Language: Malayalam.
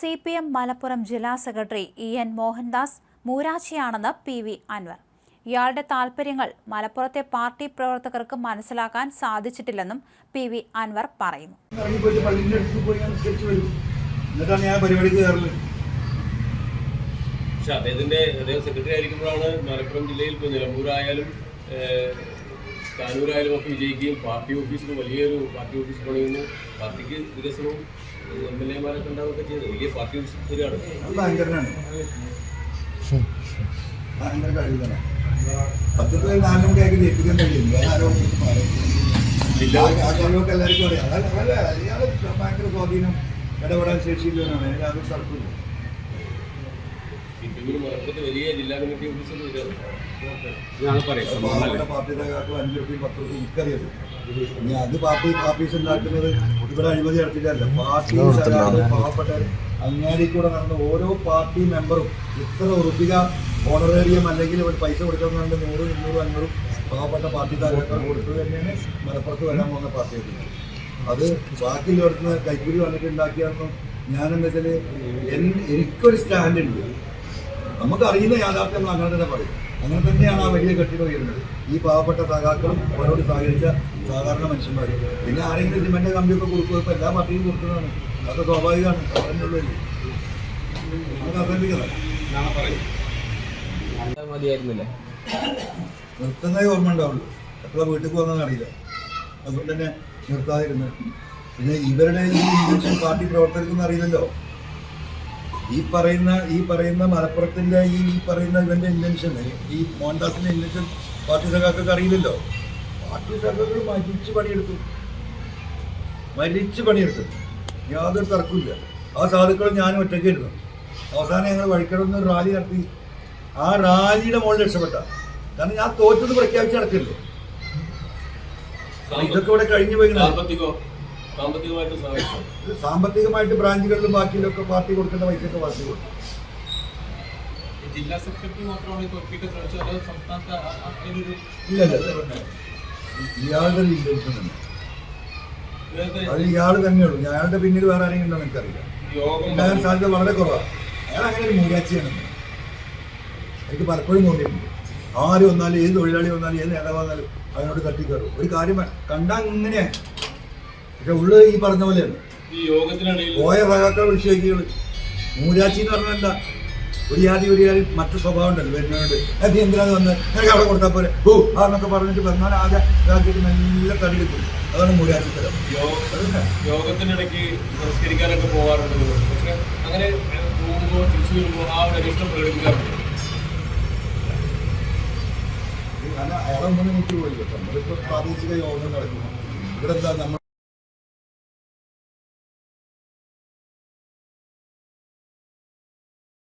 സി പി എം മലപ്പുറം ജില്ലാ സെക്രട്ടറി ഇ എൻ മോഹൻദാസ് മൂരാച്ചിയാണെന്ന് പി വി അൻവർ. ഇയാളുടെ താൽപ്പര്യങ്ങൾ മലപ്പുറത്തെ പാർട്ടി പ്രവർത്തകർക്ക് മനസ്സിലാക്കാൻ സാധിച്ചിട്ടില്ലെന്നും പി വി അൻവർ പറയുന്നു. പക്ഷെ അദ്ദേഹത്തിന്റെ അദ്ദേഹം സെക്രട്ടറി ആയിരിക്കുമ്പോഴാണ് മലപ്പുറം ജില്ലയിൽ നിലമ്പൂരായാലും താനൂരായാലും ഒക്കെ വിജയിക്കുകയും പാർട്ടി ഓഫീസിൽ വലിയൊരു പാർട്ടി ഓഫീസ് പണിയുന്നു. പാർട്ടിക്ക് വികസനവും എം എൽ എമാരൊക്കെ ഉണ്ടാവുകയൊക്കെ ചെയ്തു. വലിയ പാർട്ടി ഓഫീസ് വരികയാണ് ഭയങ്കര സത്യത്തിൽ നാല് ജയിപ്പിക്കാൻ എല്ലാവർക്കും അറിയാം. അതല്ല അയാൾ സ്വാധീനം ഇടപെടാൻ ശേഷിയില്ലവനാണ് അതിന് യാതൊരു തർക്കമില്ല മലപ്പുറത്ത് വലിയ ജില്ലാ കമ്മിറ്റി ഓഫീസിൽ വരികയാണ് ഞാൻ പറയാം പാർട്ടി നേതാക്കൾ അഞ്ച് റുപ്യ പത്ത് റുപ്യ എനിക്കറിയത് ഇനി അത് പാർട്ടി പാർട്ടീസ് ഉണ്ടാക്കുന്നത് ഇവിടെ അഴിമതി നടത്തിയിട്ടല്ല. പാർട്ടി സഖാക്കൾ പാവപ്പെട്ട അങ്ങാടി കൂടെ നടന്ന ഓരോ പാർട്ടി മെമ്പറും ഇത്ര ഉറപ്പിക ഓണറേറിയം അല്ലെങ്കിൽ ഒരു പൈസ കൊടുക്കുന്നുണ്ട് നൂറ് ഇരുന്നൂറ് അഞ്ഞൂറും പാവപ്പെട്ട പാർട്ടി നേതാക്കൾ കൊടുത്തത് തന്നെയാണ് മലപ്പുറത്ത് വരാൻ പോകുന്ന പാർട്ടി അത് ബാക്കിയുള്ളവർക്ക് കൈക്കൂലി വന്നിട്ട് ഉണ്ടാക്കിയാണെന്നും ഞാനെന്താ വെച്ചാൽ എനിക്കൊരു സ്റ്റാൻഡ് ഉണ്ട്. നമുക്ക് അറിയുന്ന യാഥാർത്ഥ്യം നമ്മൾ അങ്ങനെ തന്നെ പറയും. അങ്ങനെ തന്നെയാണ് ആ വലിയ കെട്ടിടം ഉയരുന്നത്. ഈ പാവപ്പെട്ട സഹാക്കളും അവരോട് സഹകരിച്ച സാധാരണ മനുഷ്യന്മാർ പിന്നെ ആരെങ്കിലും സിമെന്റ് കമ്പിയൊക്കെ കൊടുക്കുക ഇപ്പൊ എല്ലാ പാർട്ടിയും കൊടുക്കുന്നതാണ്. അതൊക്കെ സ്വാഭാവികമാണ്. ഉള്ളൂ നമുക്ക് നിർത്തുന്നതേ ഓർമ്മ ഉണ്ടാവുള്ളൂ. എപ്പോഴാ വീട്ടിൽ പോകുന്നതെന്ന് അറിയില്ല. അതുകൊണ്ട് തന്നെ നിർത്താതിരുന്നത്. പിന്നെ ഇവരുടെ ഈ പാർട്ടി പ്രവർത്തകർക്കൊന്നും അറിയില്ലല്ലോ. ഈ പറയുന്ന ഈ പറയുന്ന മലപ്പുറത്തിന്റെ ഈ ഈ പറയുന്ന ഇവന്റെ ഇന്റൻഷൻ ഈ മോഹൻദാസിന്റെ ഇന്റൻഷൻ പാർട്ടി സഖാക്കൾക്ക് അറിയില്ലല്ലോ. പാർട്ടി സഖാക്കൾ മരിച്ച് പണിയെടുത്തു. മരിച്ച് പണിയെടുത്തു. യാതൊരു തർക്കമില്ല ആ സാധുക്കളും ഞാനും ഒറ്റയ്ക്കായിരുന്നു. അവസാനം ഞങ്ങൾ വഴിക്കടന്ന് ഒരു റാലി നടത്തി. ആ റാലിയുടെ മുകളിൽ രക്ഷപ്പെട്ട. കാരണം ഞാൻ തോറ്റത് പ്രഖ്യാപിച്ച് നടക്കില്ലേ? ഇതൊക്കെ ഇവിടെ കഴിഞ്ഞു പോയി സാമ്പത്തികമായിട്ട് ബ്രാഞ്ചുകളിലും ബാക്കിയിലൊക്കെ പാർട്ടി കൊടുക്കേണ്ട പൈസയൊക്കെ പാർട്ടി കൊടുക്കും. ജില്ലാ സെക്രട്ടറി മാത്രമാണ്. ഇയാളുടെ ഇന്റൻഷൻ തന്നെ. നേരത്തെ അത് ഇയാൾ തന്നെയുള്ളൂ. അയാളുടെ പിന്നിൽ വേറെ ആരെങ്കിലും ഉണ്ടോ എനിക്കറിയില്ല യോഗം ഉണ്ടാകാൻ സാധ്യത വളരെ കുറവാണ് ഞാൻ അങ്ങനെ ഒരു മൂകാച്ചിയാണ് എനിക്ക് പലപ്പോഴും തോന്നിയിട്ടുണ്ട്. ആര് വന്നാലും ഏത് തൊഴിലാളി വന്നാലും ഏത് നേതാവ് വന്നാലും അതിനോട് തട്ടിക്കയറും ഒരു കാര്യം കണ്ടാൽ അങ്ങനെയാണ് പക്ഷെ ഉള്ളു ഈ പറഞ്ഞ പോലെയാണ് പോയ സഹാക്കൾ വിഷയക്കുകൾ മൂരാച്ചി എന്ന് പറഞ്ഞല്ല ഒരു ജാതി ഒരു ജാതി മറ്റു സ്വഭാവം ഉണ്ടല്ലോ വരുന്നതുകൊണ്ട് അത് എന്തിനാണ് വന്ന്? എനിക്ക് അവിടെ കൊടുത്താൽ പോലെ ഓ ആ എന്നൊക്കെ പറഞ്ഞിട്ട് വന്നാൽ ആകെ ഇതാക്കിയിട്ട് നല്ല തടി കിട്ടും. അതാണ് മൂരാച്ചി തരം യോഗ- യോഗത്തിനിടയ്ക്ക് സംസ്കരിക്കാനൊക്കെ പോകാറുണ്ട്. പക്ഷെ അങ്ങനെ പോകുമ്പോൾ തിരിച്ചു വരുമ്പോൾ ആ ഒരു അനിഷ്ടം പ്രകടിപ്പിക്കാറുണ്ട് അല്ല അയാളെ ഒന്നും എനിക്ക് പോയില്ല. നമ്മളിപ്പോൾ പ്രാദേശിക യോഗം നടക്കുന്നു. ഇവിടെ എന്താ നമ്മൾ